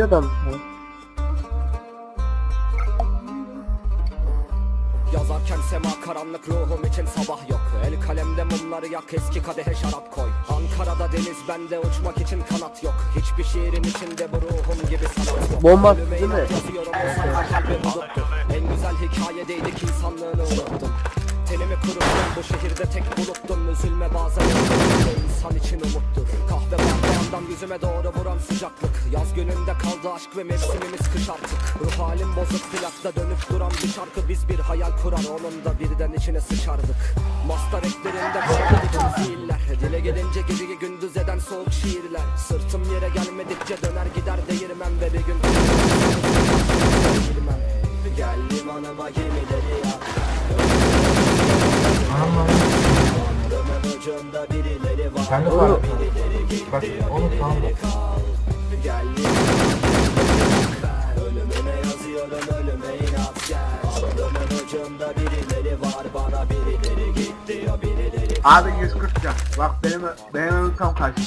Biliyor da? Yazarken sema karanlık ruhum için sabah yok. El kalemde mumları yak eski kadehe şarap koy. Ankara'da deniz bende uçmak için kanat yok. Hiçbir şiirin içinde bu ruhum gibi sanat yok. Bomba değil mi? yazıyorum o kalbim En güzel hikayedeydik insanlığını unuttum Tenimi kuruttum bu şehirde tek buluttum. Üzülme bazen insan için umuttur. Kahve bardağından yüzüme doğru vuran sıcaklık. Yaz gününde kaldı aşk ve mevsimimiz kış artık. Ruh halim bozuk plakta dönüp duran bir şarkı Biz bir hayal kurar. Onun da birden içine sıçardık. Mastar eklerinde kaldı bütün Dile gelince geceyi gündüz eden soğuk şiirler. Sırtım yere gelmedikçe döner gider değirmem Ve bir gün Değirmem Gel limanıma gemileri yak Birileri var Sen de var. Bak onu tamam. Gel Ölümüne yazıyorum Bana Abi 140 can. Bak benim benim önüm tam karşı.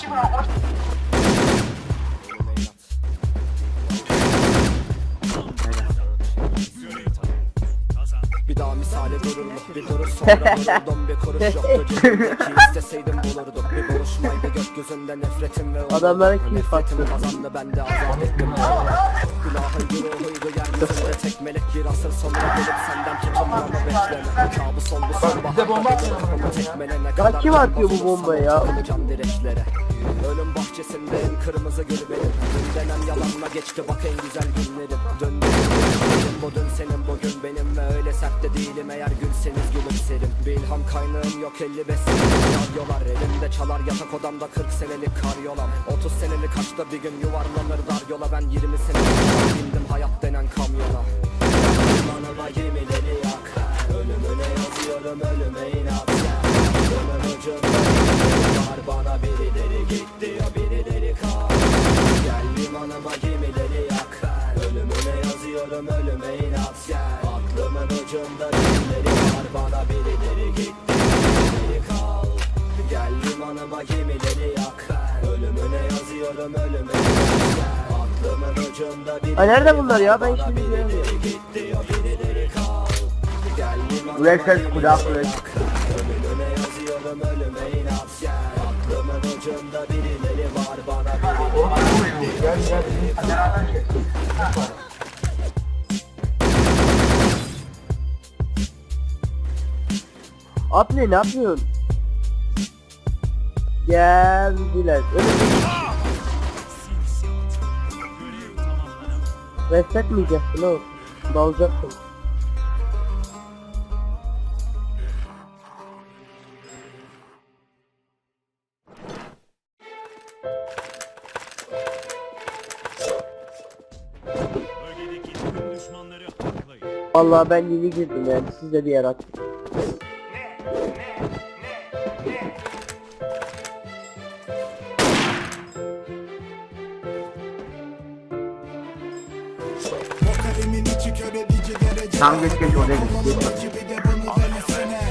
Daha misali durur mu? Bir duruş sonra vururdum Bir kuruş yoktu cebimdeki isteseydim bulurdum Bir buluşmaydı gökyüzünde nefretim ve. Adamlara kim Nefretim kazandı ben de azat ettim Günahıydı ruhuydu yeryüzünde tek melek Bir asır sonra gelip senden tutumlarını bekleme Kabus oldu son bize bomba atıyor ama Kapımı tekmene ne kadar kim atıyor bu bombayı ya? Bakılacağım direklere Ölüm bahçesinde en kırmızı gül benim denen yalanla geçti bak en güzel günlerim Döndü bu dün senin bugün benim. Ve öyle sert de değilim eğer gülseniz gülümserim Bir ilham kaynağım yok 55 senelik radyolar. Elimde çalar yatak odamda 40 senelik kar yolam. 30 senelik kaçta bir gün yuvarlanır dar yola. Ben 20 senelik bindim hayat denen kamyona. Limanıma gemileri yak. Ölümüne yazıyorum ölüme inat. Aklımın ucunda var Bana birileri git diyor birileri kal. Gel limanıma Ölümüne yazıyorum ölüme inat Gel aklımın ucunda birileri var. Bana birileri git diyor birileri kal. Gel limanıma gemileri yak Ölümüne yazıyorum ölüme inat Gel aklımın ucunda birileri Ay nerede bunlar ya? Ben Bana şimdi birileri göremiyorum. git diyor birileri kal. Gel limanıma Buraya ses kulak. Ölümüne yazıyorum ölüme inat gel Aklımın ucunda birileri var. Bana birileri Gel gel. Beraber şey. Abi ne yapıyorsun? Geldiler. Öyle bir... Rest etmeyeceksin oğlum. Dalacaksın. Vallahi ben yeni girdim yani siz de bir yer açın. Vokalimin içi kör edici derece Tam geç geç oraya geç. geç. Acı bir de bunu denesene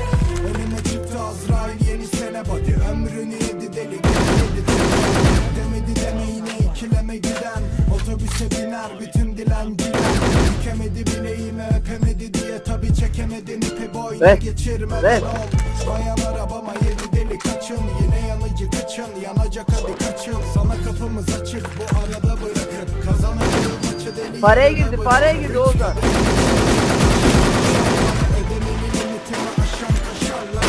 Önüme çıktı Azrail yeni sene Body ömrünü yedi deli yedi Demedi deme yine ikileme giden Otobüse biner bütün dilenciler Bükemedi bileğimi öpemedi diye tabi çekemedin ipi boy Evet. geçirmeden Evet. ol Bayan arabama yedi kaçın Yine yanıcı kaçın yanacak hadi kaçın Sana kapımız açık. Bu arada bırakın Kazanacağım maçı deli Paraya girdi, paraya girdi aşan kaşarlar.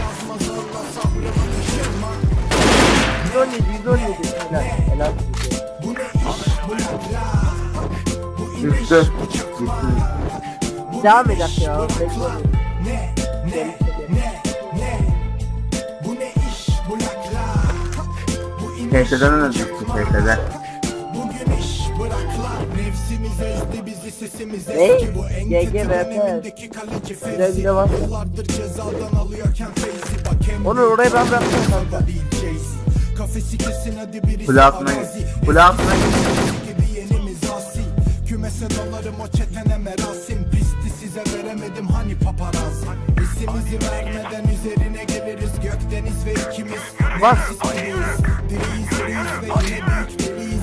Yazmaz zorla Ne? eski Bu en GG kaleci Güzel bir de var. Onu oraya ben bıraktım kanka. altına git. Kule altına git. Vermesen onları o çetene merasim. Pisti size veremedim hani paparaz İsimizi vermeden üzerine geliriz. Gökdeniz ve ikimiz. Nefsiz gibiyiz Diriyiz ve yine büyük deliyiz.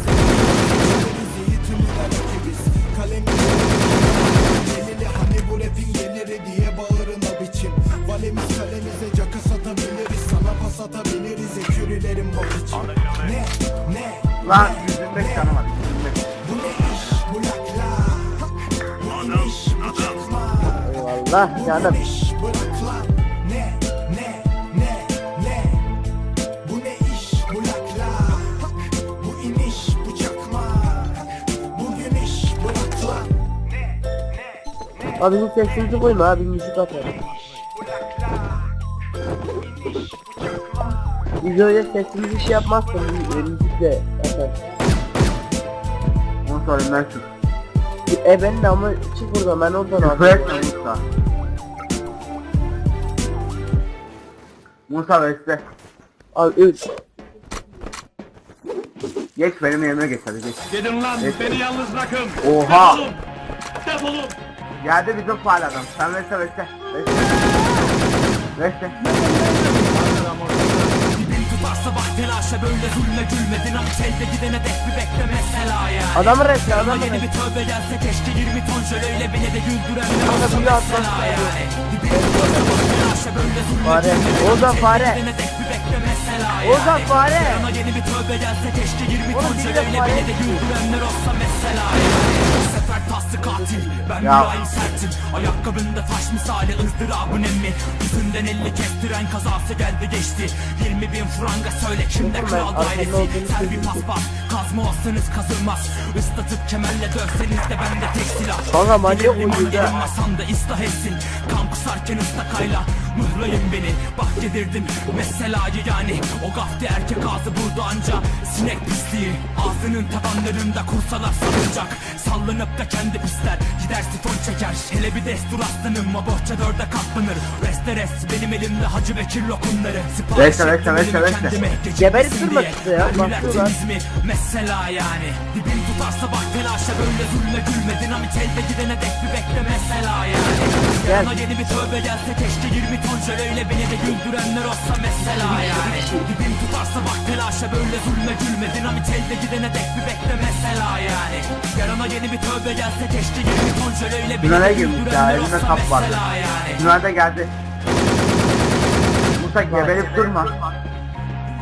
İyi tümüne rakibiz Kalem Delili hani bu rapin geliri diye bağırına biçim. Valemiz kalemize caka satabiliriz. Sana pas atabiliriz. Ekürilerin bak için. Ne? Ne? Lan yüzünde kanamadı bırak lan Abi bu sesimizi koyma abi müzik atar. Biz öyle sesimizi şey yapmazsa mü- müzik de atar. Onu sonra ben. E ben de ama çık buradan ben oradan Küfür etme aldım. Musa. Musa besle. Abi üç. Geç benim yerime geç hadi geç. Gidin lan beni yalnız bırakın. Oha! Defolun. Defolun. Geldi bizim faal adam. Sen besle besle. Besle. Besle. Bak telaşa böyle zulme gülmedin Ama telde gidene dek bir bekle mesela yani. Adamı resmi? Adamı yeni bir tövbe gelse keşke 20 ton jöleyle beni de güldürenler Kanka olsa bir atlas Fare. Ozan fare. Ozan fare. Yeni bir tövbe gelse keşke 20 Oğlum ton bir de jöleyle fare. beni de güldürenler olsa mesela sefer taslı katil ben Ya. mülayim sertim Ayakkabında taş misali ızdırabın emmi Yüzünden elli kestiren kazası geldi geçti 20 bin franga söyle kimde kral dairesi Ser bir paspas kazma olsanız kazılmaz Islatıp kemerle dövseniz de bende tek silah Kanka manyak yerim masanda ıslah etsin Kan kusarken ıstakayla Mıhlayın beni bak yedirdim Meselayı yani O gafti erkek ağzı burada anca Sinek pisliği Ağzının tabanlarında kursalar salınacak Sallanıp da kendi pisler Gider sifon çeker. Hele bir destur aslanım. O bohça dörde katlanır. Reste rest. Benim elimde Hacı Bekir lokumları Sipariş ettim reste, elimi reste. kendime. Diye. işte ya, Mermiler bakıyorlar. temiz mi? Mesela yani. Dibin tutarsa bak telaşa böyle zulme gülmedin Ama telde gidene dek bir bekle mesela yani Yanına yeni bir tövbe gelse keşke 20 ton jöleyle beni de güldürenler olsa mesela yani Dibin tutarsa bak telaşa böyle zulme gülmedin Ama telde gidene dek bir bekle mesela yani Yarına yeni bir tövbe gelse keşke 20 ton jöleyle beni Tünele de girmiş ya, güldürenler elinde olsa kap var. mesela yani Tünelde geldi. Musa geberip durma.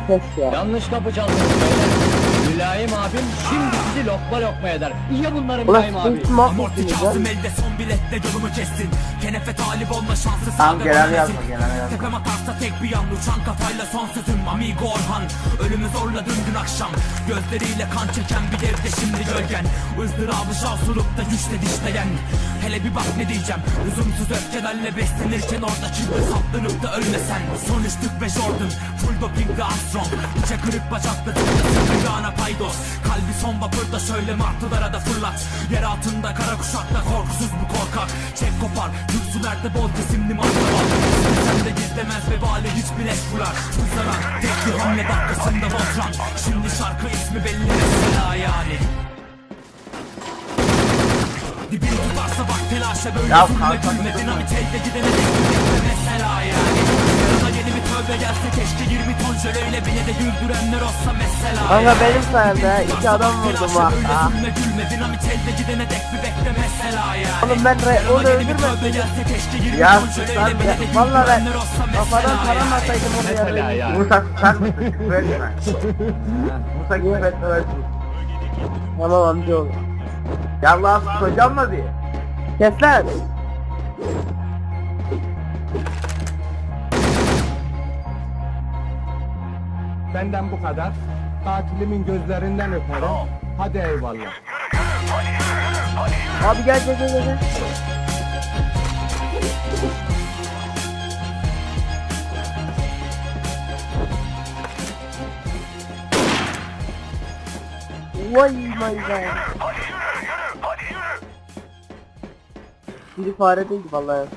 Ses ya. Yanlış kapı çaldınız beyler. Mülayim abim şimdi sizi lokma lokma eder. İyi bunları Ulan Mülayim abi. Amorti mahvuldunuz ya. Kazım elde son biletle yolumu kestin Kenefe talip olma şansı Tamam, genel yazma, genel yazma. Tepem atarsa tek bir yan uçan kafayla son sözüm Amigo Orhan Ölümü zorladın dün akşam Gözleriyle kan çeken bir evde şimdi gölgen ızdırabı şavsulup da güçle dişleyen Hele bir bak ne diyeceğim Lüzumsuz öfkelerle beslenirken orada çıktı saplanıp da ölmesen Son üstlük ve Jordan Full dopingli Armstrong Bıçak kırık bacakla tıkla sırtına paydos. Kalbi son vapurda şöyle martılara da fırlat. Yer altında kara kuşakla korkusuz bu korkak. Çek kopar Türk sulerde bol kesimli marka var Sen de gizlemez vebali hiçbir eş vurar Tuzaran tek bir hamle dakikasında Voltran Şimdi şarkı ismi belli mesela yani. Dibini tutarsa bak telaşa böyle Ya kanka, gülmedin Ama telde gidene dek mesela yani tövbe gelse keşke 20 ton jöleyle beni de güldürenler olsa mesela Kanka benim sayemde iki adam vurdum ha. ha. Zulme gülmedin ama telde gidene dek bir bekle mesela yani Oğlum ben re- onu öldürmedim. tövbe gelse keşke 20 Ya Ben de valla ben kafadan yani ataydım onu ya. Musa sen misin? Küfür etme. Musa küfür etme. öyle. Tamam amcaoğlu. Ya Allah tutacağım mı diye. Kes lan. Benden bu kadar. Katilimin gözlerinden öperim. Hadi eyvallah. Abi gel gel gel gel. Vay my god. Biri fare değil vallahi.